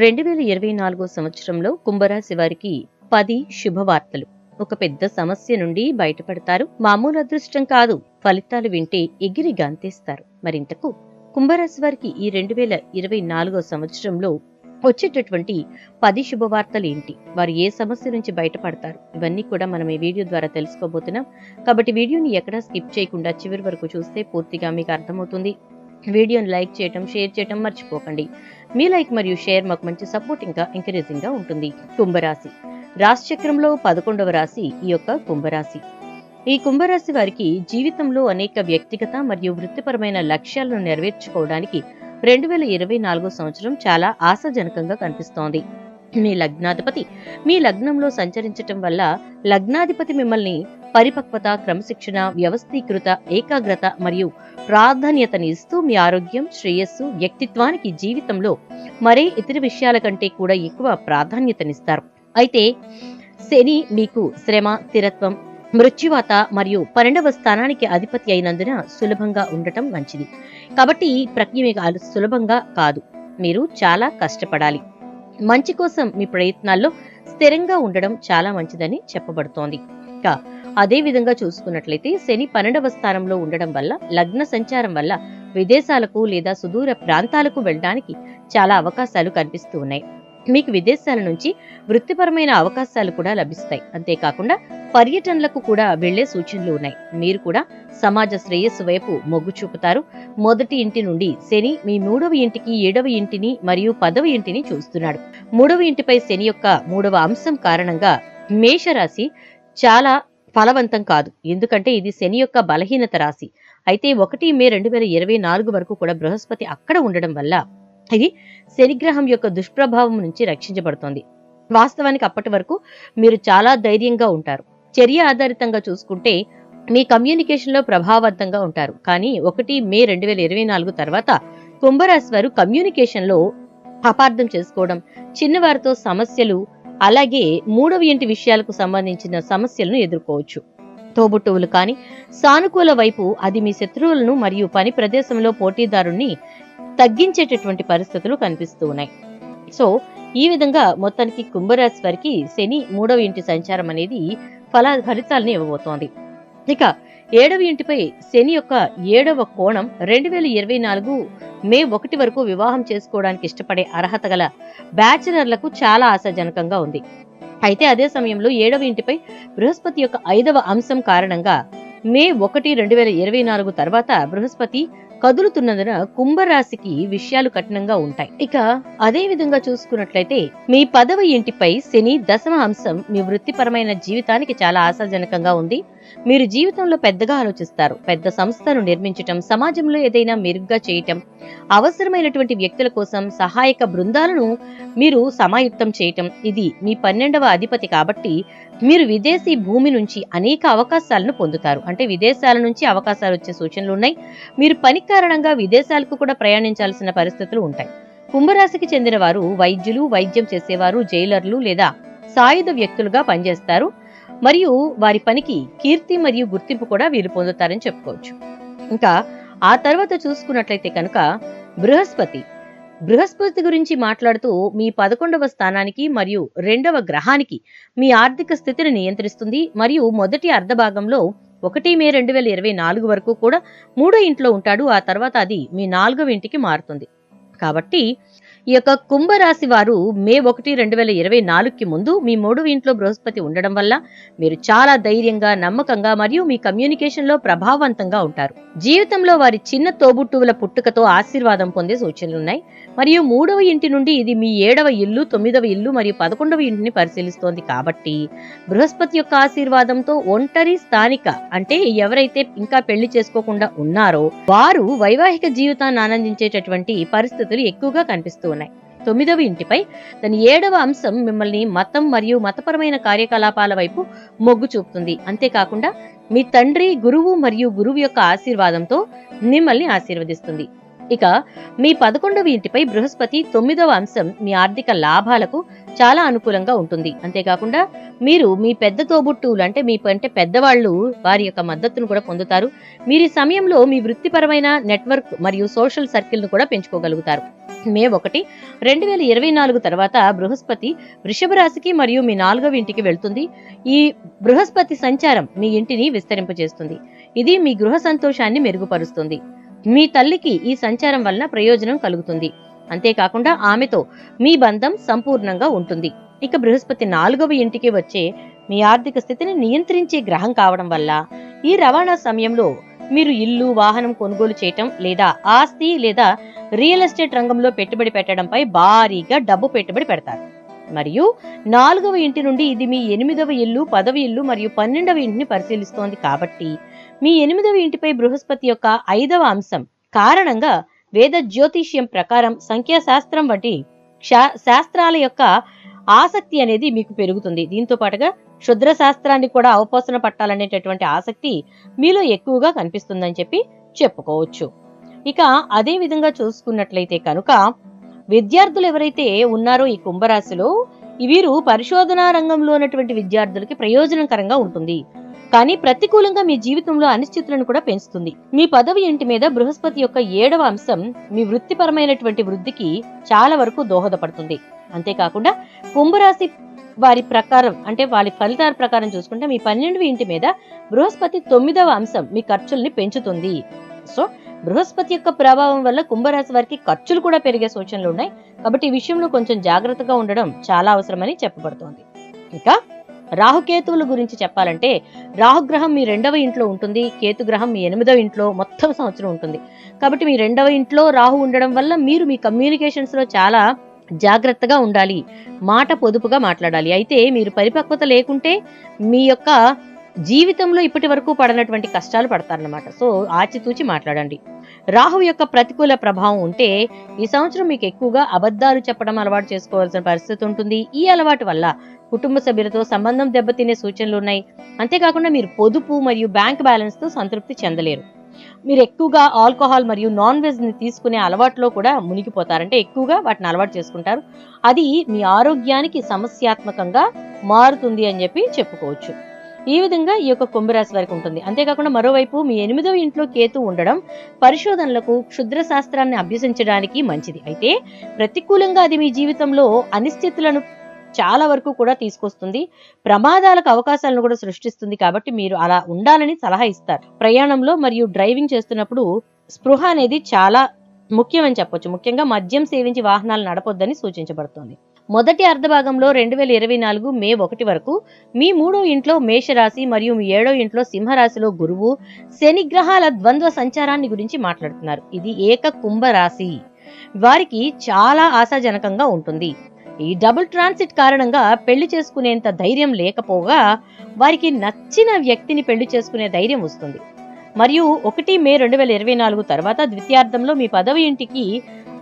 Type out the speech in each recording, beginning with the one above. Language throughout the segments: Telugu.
రెండు వేల ఇరవై నాలుగో సంవత్సరంలో కుంభరాశి వారికి పది శుభవార్తలు. ఒక పెద్ద సమస్య నుండి బయటపడతారు. మామూలు అదృష్టం కాదు. ఫలితాలు వింటే ఎగిరి గాంతేస్తారు. మరింతకు కుంభరాశి వారికి ఈ రెండు వేల ఇరవై నాలుగో సంవత్సరంలో వచ్చేటటువంటి పది శుభవార్తలు ఏంటి? వారు ఏ సమస్య నుంచి బయటపడతారు? ఇవన్నీ కూడా మనం ఈ వీడియో ద్వారా తెలుసుకోబోతున్నాం. కాబట్టి వీడియోని ఎక్కడా స్కిప్ చేయకుండా చివరి వరకు చూస్తే పూర్తిగా మీకు అర్థమవుతుంది. వీడియోని లైక్ చేయటం షేర్ చేయటం మర్చిపోకండి. మీ లైక్ మరియు షేర్ మాకు మంచి సపోర్టింగ్గా ఎంకరేజింగ్గా ఉంటుంది. కుంభరాశి. రాశి చక్రంలో పదకొండవ రాశి ఈ యొక్క కుంభరాశి. ఈ కుంభరాశి వారికి జీవితంలో అనేక వ్యక్తిగత మరియు వృత్తిపరమైన లక్ష్యాలను నెరవేర్చుకోవడానికి రెండు వేల ఇరవై నాలుగో సంవత్సరం చాలా ఆశాజనకంగా కనిపిస్తోంది. మీ లగ్నాధిపతి. మీ లగ్నంలో సంచరించటం వల్ల లగ్నాధిపతి మిమ్మల్ని పరిపక్వత క్రమశిక్షణ వ్యవస్థీకృత ఏకాగ్రత మరియు ప్రాధాన్యతని ఇస్తూ మీ ఆరోగ్యం శ్రేయస్సు వ్యక్తిత్వానికి జీవితంలో మరే ఇతర విషయాల కంటే కూడా ఎక్కువ ప్రాధాన్యతనిస్తారు. అయితే శని మీకు శ్రమ స్థిరత్వం మృత్యువాత మరియు పన్నెండవ స్థానానికి అధిపతి అయినందున సులభంగా ఉండటం మంచిది. కాబట్టి ఈ ప్రక్రియ సులభంగా కాదు. మీరు చాలా కష్టపడాలి. మంచి కోసం మీ ప్రయత్నాల్లో స్థిరంగా ఉండడం చాలా మంచిదని చెప్పబడుతోంది. ఇక అదే విధంగా చూసుకున్నట్లయితే శని పన్నెండవ స్థానంలో ఉండడం వల్ల లగ్న సంచారం వల్ల విదేశాలకు లేదా సుదూర ప్రాంతాలకు వెళ్ళడానికి చాలా అవకాశాలు కనిపిస్తూ ఉన్నాయి. మీకు విదేశాల నుంచి వృత్తిపరమైన అవకాశాలు కూడా లభిస్తాయి. అంతేకాకుండా పర్యటనలకు కూడా వెళ్ళే సూచనలు ఉన్నాయి. మీరు కూడా సమాజ శ్రేయస్సు వైపు మొగ్గు చూపుతారు. మొదటి ఇంటి నుండి శని మీ మూడవ ఇంటికి ఏడవ ఇంటిని మరియు పదవ ఇంటిని చూస్తున్నాడు. మూడవ ఇంటిపై శని యొక్క మూడవ అంశం కారణంగా మేషరాశి చాలా ఫలవంతం కాదు. ఎందుకంటే ఇది శని యొక్క బలహీనత రాశి. అయితే ఒకటి మే రెండు వేల ఇరవై నాలుగు వరకు కూడా బృహస్పతి అక్కడ ఉండడం వల్ల ఇది శనిగ్రహం యొక్క దుష్ప్రభావం నుంచి రక్షించబడుతోంది. వాస్తవానికి అప్పటి వరకు మీరు చాలా ధైర్యంగా ఉంటారు. చర్య ఆధారితంగా చూసుకుంటే మీ కమ్యూనికేషన్లో ప్రభావవంతంగా ఉంటారు. కానీ ఒకటి మే రెండు వేల ఇరవై నాలుగు తర్వాత కుంభరాశి వారు కమ్యూనికేషన్లో అపార్థం చేసుకోవడం చిన్నవారితో సమస్యలు అలాగే మూడవ ఇంటి విషయాలకు సంబంధించిన సమస్యలను ఎదుర్కోవచ్చు. తోబుట్టువులు కానీ సానుకూల వైపు అది మీ శత్రువులను మరియు పని ప్రదేశంలో పోటీదారుణ్ణి తగ్గించేటటువంటి పరిస్థితులు కనిపిస్తూ ఉన్నాయి. సో ఈ విధంగా మొత్తానికి కుంభరాశి వారికి శని మూడవ ఇంటి సంచారం అనేది ఫల ఫలితాలను ఇవ్వబోతోంది. ఇక ఏడవ ఇంటిపై శని యొక్క ఏడవ కోణం రెండు వేల ఇరవై నాలుగు మే ఒకటి వరకు వివాహం చేసుకోవడానికి ఇష్టపడే అర్హత గల బ్యాచిలర్లకు చాలా ఆశాజనకంగా ఉంది. అయితే అదే సమయంలో ఏడవ ఇంటిపై బృహస్పతి యొక్క ఐదవ అంశం కారణంగా మే ఒకటి రెండు వేల ఇరవై నాలుగు తర్వాత బృహస్పతి కదులుతున్నందున కుంభరాశికి విషయాలు కఠినంగా ఉంటాయి. ఇక అదే విధంగా చూసుకున్నట్లయితే మీ పదవ ఇంటిపై శని దశమ అంశం మీ వృత్తిపరమైన జీవితానికి చాలా ఆశాజనకంగా ఉంది. మీరు జీవితంలో పెద్దగా ఆలోచిస్తారు. పెద్ద సంస్థను నిర్మించటం సమాజంలో ఏదైనా మెరుగ్గా చేయటం అవసరమైనటువంటి వ్యక్తుల కోసం సహాయక బృందాలను మీరు సమాయుక్తం చేయటం ఇది మీ పన్నెండవ అధిపతి కాబట్టి మీరు విదేశీ భూమి నుంచి అనేక అవకాశాలను పొందుతారు. అంటే విదేశాల నుంచి అవకాశాలు వచ్చే సూచనలు ఉన్నాయి. మీరు పని కారణంగా విదేశాలకు కూడా ప్రయాణించాల్సిన పరిస్థితులు ఉంటాయి. కుంభరాశికి చెందిన వారు వైద్యులు వైద్యం చేసేవారు జైలర్లు లేదా సాయుధ వ్యక్తులుగా పనిచేస్తారు. మరియు వారి పనికి కీర్తి మరియు గుర్తింపు కూడా వీరు పొందుతారని చెప్పుకోవచ్చు. ఇంకా ఆ తర్వాత చూసుకున్నట్లయితే కనుక బృహస్పతి. బృహస్పతి గురించి మాట్లాడుతూ మీ పదకొండవ స్థానానికి మరియు రెండవ గ్రహానికి మీ ఆర్థిక స్థితిని నియంత్రిస్తుంది. మరియు మొదటి అర్ధభాగంలో ఒకటి మే రెండు వేల ఇరవై నాలుగు వరకు కూడా మూడో ఇంట్లో ఉంటాడు. ఆ తర్వాత అది మీ నాలుగవ ఇంటికి మారుతుంది. కాబట్టి ఈ యొక్క కుంభరాశి వారు మే ఒకటి రెండు వేల ఇరవై నాలుగుకి ముందు మీ మూడవ ఇంట్లో బృహస్పతి ఉండడం వల్ల మీరు చాలా ధైర్యంగా నమ్మకంగా మరియు మీ కమ్యూనికేషన్లో ప్రభావవంతంగా ఉంటారు. జీవితంలో వారి చిన్న తోబుట్టువుల పుట్టుకతో ఆశీర్వాదం పొందే సూచనలున్నాయి మరియు మూడవ ఇంటి నుండి ఇది మీ ఏడవ ఇల్లు తొమ్మిదవ ఇల్లు మరియు పదకొండవ ఇంటిని పరిశీలిస్తోంది కాబట్టి బృహస్పతి యొక్క ఆశీర్వాదంతో ఒంటరి స్థానిక అంటే ఎవరైతే ఇంకా పెళ్ళి చేసుకోకుండా ఉన్నారో వారు వైవాహిక జీవితాన్ని ఆనందించేటటువంటి పరిస్థితులు ఎక్కువగా కనిపిస్తూ ఉన్నాయి తొమ్మిదవ ఇంటిపై దాని ఏడవ అంశం మిమ్మల్ని మతం మరియు మతపరమైన కార్యకలాపాల వైపు మొగ్గు చూపుతుంది. అంతేకాకుండా మీ తండ్రి గురువు మరియు గురువు యొక్క ఆశీర్వాదంతో మిమ్మల్ని ఆశీర్వదిస్తుంది. ఇక మీ పదకొండవ ఇంటిపై బృహస్పతి తొమ్మిదవ అంశం మీ ఆర్థిక లాభాలకు చాలా అనుకూలంగా ఉంటుంది. అంతేకాకుండా మీరు మీ పెద్ద తోబుట్టువులు అంటే మీ అంటే పెద్దవాళ్ళు వారి యొక్క మద్దతును కూడా పొందుతారు. మీరు ఈ సమయంలో మీ వృత్తిపరమైన నెట్వర్క్ మరియు సోషల్ సర్కిల్ను కూడా పెంచుకోగలుగుతారు. మే ఒకటి రెండు వేల ఇరవై నాలుగు తర్వాత బృహస్పతి వృషభ రాశికి మరియు మీ నాలుగవ ఇంటికి వెళ్తుంది. ఈ బృహస్పతి సంచారం మీ ఇంటిని విస్తరింపజేస్తుంది. ఇది మీ గృహ సంతోషాన్ని మెరుగుపరుస్తుంది. మీ తల్లికి ఈ సంచారం వలన ప్రయోజనం కలుగుతుంది. అంతేకాకుండా ఆమెతో మీ బంధం సంపూర్ణంగా ఉంటుంది. ఇక బృహస్పతి నాలుగవ ఇంటికి వచ్చే మీ ఆర్థిక స్థితిని నియంత్రించే గ్రహం కావడం వల్ల ఈ రవాణా సమయంలో మీరు ఇల్లు వాహనం కొనుగోలు చేయటం లేదా ఆస్తి లేదా రియల్ ఎస్టేట్ రంగంలో పెట్టుబడి పెట్టడంపై భారీగా డబ్బు పెట్టుబడి పెడతారు. మరియు నాలుగవ ఇంటి నుండి ఇది మీ ఎనిమిదవ ఇల్లు పదవ ఇల్లు మరియు పన్నెండవ ఇంటిని పరిశీలిస్తోంది కాబట్టి మీ ఎనిమిదవ ఇంటిపై బృహస్పతి యొక్క ఐదవ అంశం కారణంగా వేద జ్యోతిష్యం ప్రకారం సంఖ్యాశాస్త్రం వంటి శాస్త్రాల యొక్క ఆసక్తి అనేది మీకు పెరుగుతుంది. దీంతో పాటుగా క్షుద్ర శాస్త్రాన్ని కూడా అవపోసన పట్టాలనేటటువంటి ఆసక్తి మీలో ఎక్కువగా కనిపిస్తుందని చెప్పి చెప్పుకోవచ్చు. ఇక అదే విధంగా చూసుకున్నట్లయితే కనుక విద్యార్థులు ఎవరైతే ఉన్నారో ఈ కుంభరాశిలో వీరు పరిశోధనా రంగంలో ఉన్నటువంటి విద్యార్థులకి ప్రయోజనకరంగా ఉంటుంది. కానీ ప్రతికూలంగా మీ జీవితంలో అనిశ్చితులను కూడా పెంచుతుంది. మీ పదవి ఇంటి మీద బృహస్పతి యొక్క ఏడవ అంశం మీ వృత్తిపరమైనటువంటి వృద్ధికి చాలా వరకు దోహదపడుతుంది. అంతేకాకుండా కుంభరాశి వారి ప్రకారం అంటే వారి ఫలితాల ప్రకారం చూసుకుంటే మీ పన్నెండవ ఇంటి మీద బృహస్పతి తొమ్మిదవ అంశం మీ ఖర్చుల్ని పెంచుతుంది. సో బృహస్పతి యొక్క ప్రభావం వల్ల కుంభరాశి వారికి ఖర్చులు కూడా పెరిగే సూచనలు ఉన్నాయి. కాబట్టి ఈ విషయంలో కొంచెం జాగ్రత్తగా ఉండడం చాలా అవసరమని చెప్పబడుతోంది. ఇంకా రాహుకేతువుల గురించి చెప్పాలంటే రాహుగ్రహం మీ రెండవ ఇంట్లో ఉంటుంది కేతుగ్రహం మీ ఎనిమిదవ ఇంట్లో మొత్తం సంవత్సరం ఉంటుంది. కాబట్టి మీ రెండవ ఇంట్లో రాహు ఉండడం వల్ల మీరు మీ కమ్యూనికేషన్స్లో చాలా జాగ్రత్తగా ఉండాలి మాట పొదుపుగా మాట్లాడాలి. అయితే మీరు పరిపక్వత లేకుంటే మీ యొక్క జీవితంలో ఇప్పటి వరకు పడినటువంటి కష్టాలు పడతారనమాట సో ఆచితూచి మాట్లాడండి. రాహు యొక్క ప్రతికూల ప్రభావం ఉంటే ఈ సంవత్సరం మీకు ఎక్కువగా అబద్ధాలు చెప్పడం అలవాటు చేసుకోవాల్సిన పరిస్థితి ఉంటుంది. ఈ అలవాటు వల్ల కుటుంబ సభ్యులతో సంబంధం దెబ్బతినే సూచనలు ఉన్నాయి. అంతేకాకుండా మీరు పొదుపు మరియు బ్యాంక్ బ్యాలెన్స్తో సంతృప్తి చెందలేరు. మీరు ఎక్కువగా ఆల్కహాల్ మరియు నాన్ వెజ్ని తీసుకునే అలవాట్లో కూడా మునిగిపోతారంటే ఎక్కువగా వాటిని అలవాటు చేసుకుంటారు. అది మీ ఆరోగ్యానికి సమస్యాత్మకంగా మారుతుంది అని చెప్పి చెప్పుకోవచ్చు. ఈ విధంగా ఈ యొక్క కుంభరాశి వారికి ఉంటుంది. అంతేకాకుండా మరోవైపు మీ ఎనిమిదవ ఇంట్లో కేతు ఉండడం పరిశోధనలకు క్షుద్ర శాస్త్రాన్ని అభ్యసించడానికి మంచిది. అయితే ప్రతికూలంగా అది మీ జీవితంలో అనిశ్చితులను చాలా వరకు కూడా తీసుకొస్తుంది. ప్రమాదాలకు అవకాశాలను కూడా సృష్టిస్తుంది కాబట్టి మీరు అలా ఉండాలని సలహా ఇస్తారు. ప్రయాణంలో మరియు డ్రైవింగ్ చేస్తున్నప్పుడు స్పృహ అనేది చాలా ముఖ్యమని చెప్పొచ్చు. ముఖ్యంగా మద్యం సేవించి వాహనాలు నడపొద్దని సూచించబడుతుంది. మొదటి అర్ధభాగంలో రెండు వేల ఇరవై నాలుగు మే ఒకటి వరకు మీ మూడో ఇంట్లో మేషరాశి మరియు మీ ఏడో ఇంట్లో సింహరాశిలో గురువు శనిగ్రహాల ద్వంద్వ సంచారాన్ని గురించి మాట్లాడుతున్నారు. ఇది ఏక కుంభ రాశి వారికి చాలా ఆశాజనకంగా ఉంటుంది. ఈ డబుల్ ట్రాన్సిట్ కారణంగా పెళ్ళి చేసుకునేంత ధైర్యం లేకపోగా వారికి నచ్చిన వ్యక్తిని పెళ్ళి చేసుకునే ధైర్యం వస్తుంది. మరియు ఒకటి మే రెండు వేల ఇరవై నాలుగు తర్వాత ద్వితీయార్థంలో మీ పదవి ఇంటికి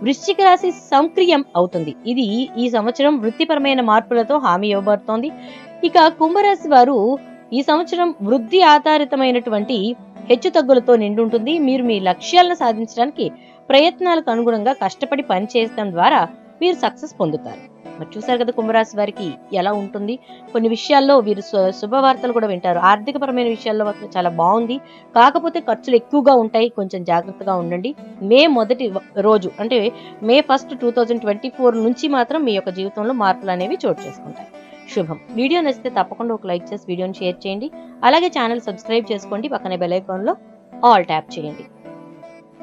వృశ్చిక రాశి సంక్రియం అవుతుంది. ఇది ఈ సంవత్సరం వృత్తిపరమైన మార్పులతో హామీ ఇవ్వబడుతోంది. ఇక కుంభరాశి వారు ఈ సంవత్సరం వృద్ధి ఆధారితమైనటువంటి హెచ్చుతగ్గులతో నిండుంటుంది. మీరు మీ లక్ష్యాలను సాధించడానికి ప్రయత్నాలకు అనుగుణంగా కష్టపడి పనిచేయడం ద్వారా వీరు సక్సెస్ పొందుతారు. మరి చూసారు కదా కుంభరాశి వారికి ఎలా ఉంటుంది? కొన్ని విషయాల్లో వీరు శు- శుభవార్తలు కూడా వింటారు. ఆర్థికపరమైన విషయాల్లో మాత్రం చాలా బాగుంది. కాకపోతే ఖర్చులు ఎక్కువగా ఉంటాయి. కొంచెం జాగ్రత్తగా ఉండండి. మే మొదటి రోజు అంటే May first two thousand twenty four నుంచి మాత్రం మీ యొక్క జీవితంలో మార్పులు అనేవి చోటు చేసుకుంటాయి. శుభం. వీడియో నచ్చితే తప్పకుండా ఒక లైక్ చేసి వీడియోని షేర్ చేయండి. అలాగే ఛానల్ సబ్స్క్రైబ్ చేసుకోండి. పక్కనే బెల్ ఐకాన్లో ఆల్ ట్యాప్ చేయండి.